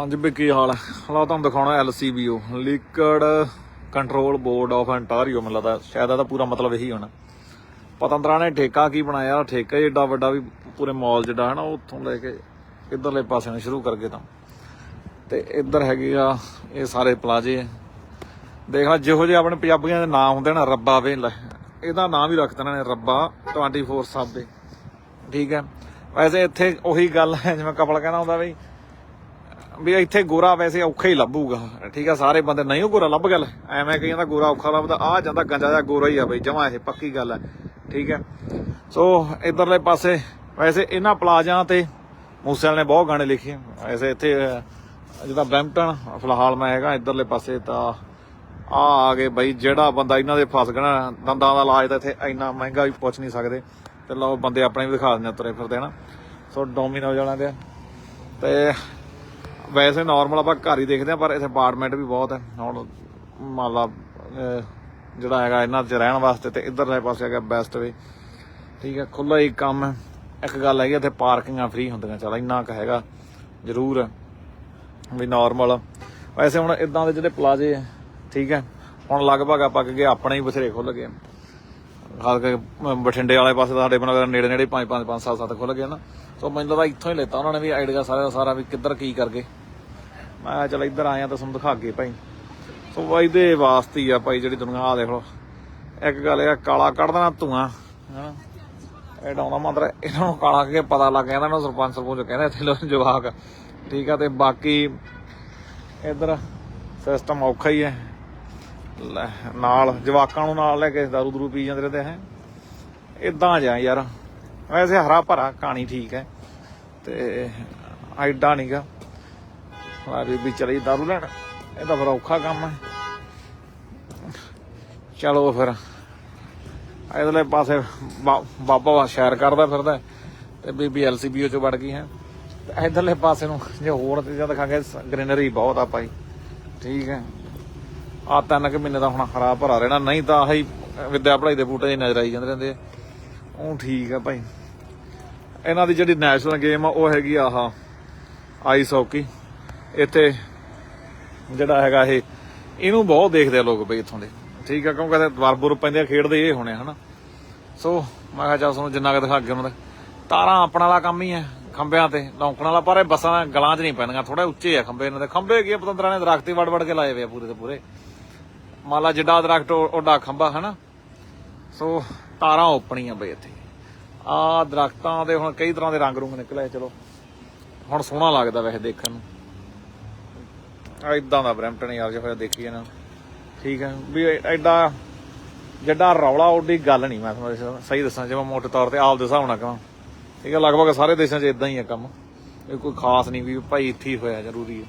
ਹਾਂਜੀ ਵੀ ਕੀ ਹਾਲ ਹੈ? ਹਲਾ ਤੁਹਾਨੂੰ ਦਿਖਾਉਣਾ LCBO liquid control board of Ontario ਮੈਨੂੰ ਲੱਗਦਾ ਸ਼ਾਇਦ ਇਹਦਾ ਪੂਰਾ ਮਤਲਬ ਇਹੀ ਹੋਣਾ। ਪਤੰਦਰਾਂ ਨੇ ਠੇਕਾ ਕੀ ਬਣਾਇਆ? ਠੇਕਾ ਹੀ ਏਡਾ ਵੱਡਾ ਵੀ ਪੂਰੇ ਮਾਲ ਜਿਹੜਾ ਹੈ ਨਾ ਉੱਥੋਂ ਲੈ ਕੇ ਇਧਰਲੇ ਪਾਸੇ ਨੂੰ ਸ਼ੁਰੂ ਕਰਕੇ ਤਾਂ। ਤੇ ਇੱਧਰ ਹੈਗੇ ਆ, ਇਹ ਸਾਰੇ ਪਲਾਜੇ। ਆ। ਦੇਖ ਲਾ, ਜਿਹੋ ਜਿਹੇ ਆਪਣੇ ਪੰਜਾਬੀਆਂ ਦੇ ਨਾਮ ਹੁੰਦੇ ਨਾ, ਰੱਬਾ ਵੇ ਇਹਦਾ ਨਾਮ ਵੀ ਰੱਖ ਦੇਣਾ ਨੇ, ਰੱਬਾ 24 ਸਬ ਦੇ ਠੀਕ ਹੈ। ਵੈਸੇ ਇੱਥੇ ਉਹੀ ਗੱਲ ਹੈ, ਜਿਵੇਂ ਕਪਲ ਕਹਿੰਦਾ ਹੁੰਦਾ ਬਈ ਵੀ ਇੱਥੇ ਗੋਰਾ ਵੈਸੇ ਔਖਾ ਹੀ ਲੱਭੂਗਾ। ਠੀਕ ਆ ਸਾਰੇ ਬੰਦੇ ਨਹੀਂ ਉਹ ਗੋਰਾ ਲੱਭ ਗੱਲ। ਐਵੇਂ ਕਈਆਂ ਦਾ ਗੋਰਾ ਔਖਾ ਲੱਭਦਾ। ਆ ਜਾਂਦਾ ਗੰਜਾ ਜਾਂ ਗੋਰਾ ਹੀ ਆ ਬਈ ਜਮਾ ਇਹ ਪੱਕੀ ਗੱਲ ਹੈ ਠੀਕ ਹੈ ਸੋ ਇਧਰਲੇ ਪਾਸੇ ਵੈਸੇ ਇਹਨਾਂ ਪਲਾਜ਼ਾਂ ਤੇ ਮੂਸੇ ਵਾਲੇ ਨੇ ਬਹੁਤ ਗਾਣੇ ਲਿਖੇ। ਵੈਸੇ ਇੱਥੇ ਅਹ, ਜਿੱਦਾਂ ਬ੍ਰੈਂਪਟਨ ਫਿਲਹਾਲ ਮੈਂ ਹੈਗਾ ਇਧਰਲੇ ਪਾਸੇ ਤਾਂ ਆ ਆ ਗਏ ਬਈ ਜਿਹੜਾ ਬੰਦਾ ਇਹਨਾਂ ਦੇ ਫਸ ਗਿਆ ਦੰਦਾਂ ਦਾ ਇਲਾਜ ਤਾਂ ਇੱਥੇ ਇੰਨਾ ਮਹਿੰਗਾ ਵੀ ਪੁੱਛ ਨਹੀਂ ਸਕਦੇ। ਤੇ ਲਓ ਬੰਦੇ ਆਪਣੇ ਵੀ ਦਿਖਾ ਦਿੰਦੇ ਤੁਰੇ ਫਿਰਦੇ ਨਾ। ਸੋ ਡੋਮੀਨੋ ਵਾਲਿਆਂ ਦੇ ਤੇ ਵੈਸੇ ਨਾਰਮਲ ਆਪਾਂ ਘਰ ਹੀ ਦੇਖਦੇ ਆ ਪਰ ਇੱਥੇ ਅਪਾਰਟਮੈਂਟ ਵੀ ਬਹੁਤ ਹੈ। ਹੁਣ ਮੰਨ ਜਿਹੜਾ ਹੈਗਾ ਇਹਨਾਂ 'ਚ ਰਹਿਣ ਵਾਸਤੇ ਤੇ ਇਧਰਲੇ ਪਾਸੇ ਹੈਗਾ ਬੈਸਟ ਵੇ ਠੀਕ ਹੈ ਖੁੱਲਾ ਹੀ ਕੰਮ ਹੈ। ਇੱਕ ਗੱਲ ਹੈਗੀ, ਇੱਥੇ ਪਾਰਕਿੰਗਾਂ ਫ੍ਰੀ ਹੁੰਦੀਆਂ, ਚਲ ਇੰਨਾ ਕੁ ਹੈਗਾ, ਜ਼ਰੂਰ ਵੀ ਨਾਰਮਲ ਵੈਸੇ ਹੁਣ ਇਦਾਂ ਦੇ ਜਿਹੜੇ ਪਲਾਜ਼ੇ ਆ ਠੀਕ ਹੈ, ਹੁਣ ਲਗਭਗ ਆਪਾਂ ਕਹਗੇ ਆਪਣੇ ਹੀ ਬਥੇਰੇ ਖੁੱਲ ਗਏ ਖਾਸ ਕਰਕੇ ਬਠਿੰਡੇ ਵਾਲੇ ਪਾਸੇ ਸਾਡੇ ਬਣਾ ਨੇੜੇ ਨੇੜੇ 5 5 5 7 7 ਖੁੱਲ ਗਏ ਨਾ। ਸੋ ਮੈਨੂੰ ਲੱਗਦਾ ਇੱਥੋਂ ਹੀ ਲੈਤਾ ਉਹਨਾਂ ਨੇ ਵੀ ਆਈਡੀਆ ਸਾਰਾ ਦਾ ਸਾਰਾ ਵੀ ਕਿੱਧਰ ਕੀ ਕਰਗੇ ਮੈਂ ਕਿਹਾ ਚੱਲ ਇੱਧਰ ਆਇਆ ਤਾਂ ਤੁਹਾਨੂੰ ਦਿਖਾ ਕੇ ਭਾਈ। ਸੋ ਬਾਈ ਦੇ ਵਾਸਤੇ ਹੀ ਆ ਭਾਈ ਜਿਹੜੀ ਦੁਨੀਆ ਆ ਦੇਖ ਲਓ। ਇੱਕ ਗੱਲ ਇਹ ਆ, ਕਾਲਾ ਕੱਢ ਦੇਣਾ ਧੂਆਂ ਹਨਾ? ਇਹ ਡਾਉਣਾ ਮੰਦਰ ਇਹਨਾਂ ਨੂੰ ਕਾਲਾ ਕੇ ਪਤਾ ਲੱਗ ਜਾਂਦਾ ਇਹਨਾਂ ਨੂੰ ਸਰਪੰਚ ਸਰਪੰਚ ਕਹਿੰਦੇ ਇੱਥੇ ਲੋਕ ਜਵਾਕ। ਠੀਕ ਆ ਤੇ ਬਾਕੀ ਇਧਰ ਸਿਸਟਮ ਔਖਾ ਹੀ ਹੈ। ਲੈ, ਨਾਲ ਜਵਾਕਾਂ ਨੂੰ ਨਾਲ ਲੈ ਕੇ ਦਾਰੂ ਦਰੂ ਪੀ ਜਾਂਦੇ ਰਹਿੰਦੇ ਹੈ? ਇਦਾਂ ਜਾ ਯਾਰ। ਵੈਸੇ ਹਰਾ ਭਰਾ ਕਹਾਣੀ ਠੀਕ ਹੈ। ਤੇ ਐਡਾ ਨਹੀਂਗਾ ਆ ਬੀਬੀ ਚਲੀ ਦਾਰੂ ਲੈਣ। ਇਹ ਤਾਂ ਫਿਰ ਔਖਾ ਕੰਮ ਹੈ। ਚਲੋ ਫਿਰ, ਇਧਰਲੇ ਪਾਸੇ ਬਾ- ਬਾਬਾ ਸ਼ੈਰ ਕਰਦਾ ਫਿਰਦਾ ਹੈ ਤੇ ਬੀਬੀ ਐਲਸੀਬੀਓ ਚ ਵੜ ਗਈ ਹੈ। ਇਧਰਲੇ ਪਾਸੇ ਨੂੰ ਜੇ ਹੋਰ ਤੇ ਜਦ ਦਿਖਾਂਗੇ ਗ੍ਰੀਨਰੀ ਬਹੁਤ ਆ ਭਾਈ। ਠੀਕ ਹੈ। ਆ ਤਿੰਨ ਕੁ ਮਹੀਨੇ ਦਾ ਹੁਣ ਖਰਾਬ ਭਰਾ ਰਹਿਣਾ, ਨਹੀਂ ਤਾਂ ਆਹੀ ਵਿਦਿਆ ਪੜਾਈ ਦੇ ਬੂਟੇ ਨਜ਼ਰ ਆਈ ਜਾਂਦੇ ਰਹਿੰਦੇ ਆ। ਉਹ ਠੀਕ ਆ ਭਾਈ। ਇਹਨਾਂ ਦੀ ਜਿਹੜੀ ਨੈਸ਼ਨਲ ਗੇਮ ਆ, ਉਹ ਹੈਗੀ ਆ ਆਹ ਆਈਸ ਹਾਕੀ ਇੱਥੇ ਜਿਹੜਾ ਹੈਗਾ ਇਹ ਇਹਨੂੰ ਬਹੁਤ ਦੇਖਦੇ ਆ ਲੋਕ ਬਈ ਇੱਥੋਂ ਦੇ। ਠੀਕ ਆ ਕਿਉਂਕਿ ਦਰਬੁਰ ਪੈਂਦੇ ਆ ਖੇਡਦੇ ਇਹ ਹੋਣੇ ਹਨਾ। ਸੋ ਮੈਂ ਕਿਹਾ ਚੱਲ ਤੁਹਾਨੂੰ ਜਿੰਨਾ ਕੁ ਦਿਖਾ ਕੇ ਉਹਨਾਂ ਦਾ। ਤਾਰਾਂ ਆਪਣਾ ਵਾਲਾ ਕੰਮ ਹੀ ਹੈ ਖੰਭਿਆਂ ਤੇ ਲੌਂਕਣ ਵਾਲਾ ਪਰ ਇਹ ਬੱਸਾਂ ਗਲਾਂ 'ਚ ਨਹੀਂ ਪੈਂਦੀਆਂ ਥੋੜਾ ਉੱਚੇ ਆ ਖੰਭੇ ਇਹਨਾਂ ਦੇ। ਖੰਭੇ ਕੀ ਆ, ਪਤੰਦਰਾਂ ਨੇ ਦਰਖਤ ਹੀ ਵੜ ਵੜ ਕੇ ਲਾਏ ਹੋਏ ਆ ਪੂਰੇ ਦੇ ਪੂਰੇ। ਮਾਲਾ ਲਾ ਜਿੱਡਾ ਦਰਖਤ ਓਡਾ ਖੰਭਾ ਹਨਾ। ਸੋ ਤਾਰਾਂ ਓਪਣੀਆਂ ਬਈ ਇੱਥੇ। ਆ ਦਰਖਤਾਂ ਦੇ ਹੁਣ ਕਈ ਤਰ੍ਹਾਂ ਦੇ ਰੰਗ ਰੁੰਗ ਨਿਕਲੇ ਚਲੋ। ਹੁਣ ਸੋਹਣਾ ਲੱਗਦਾ ਵੈਸੇ ਦੇਖਣ ਨੂੰ। ਇਦਾਂ ਦਾ ਬ੍ਰੈਂਪਟਨ ਯਾਰ ਜੋ ਹੋਇਆ ਦੇਖੀ ਇਹਨਾਂ ਠੀਕ ਹੈ ਵੀ ਐ- ਐਡਾ ਜੱਡਾ ਰੌਲਾ ਓਡੀ ਗੱਲ ਨਹੀਂ ਮੈਂ ਤੁਹਾਨੂੰ ਸਹੀ ਦੱਸਾਂ, ਜੇ ਮੈਂ ਮੋਟੇ ਤੌਰ ਤੇ ਆਪ ਦੇ ਹਿਸਾਬ ਨਾਲ ਕਹਾਂ। ਠੀਕ ਹੈ ਲਗਭਗ ਸਾਰੇ ਦੇਸ਼ਾਂ 'ਚ ਇਦਾਂ ਹੀ ਹੈ ਕੰਮ। ਇਹ ਕੋਈ ਖਾਸ ਨਹੀਂ ਵੀ ਭਾਈ ਇੱਥੇ ਹੀ ਹੋਇਆ, ਜ਼ਰੂਰੀ ਹੈ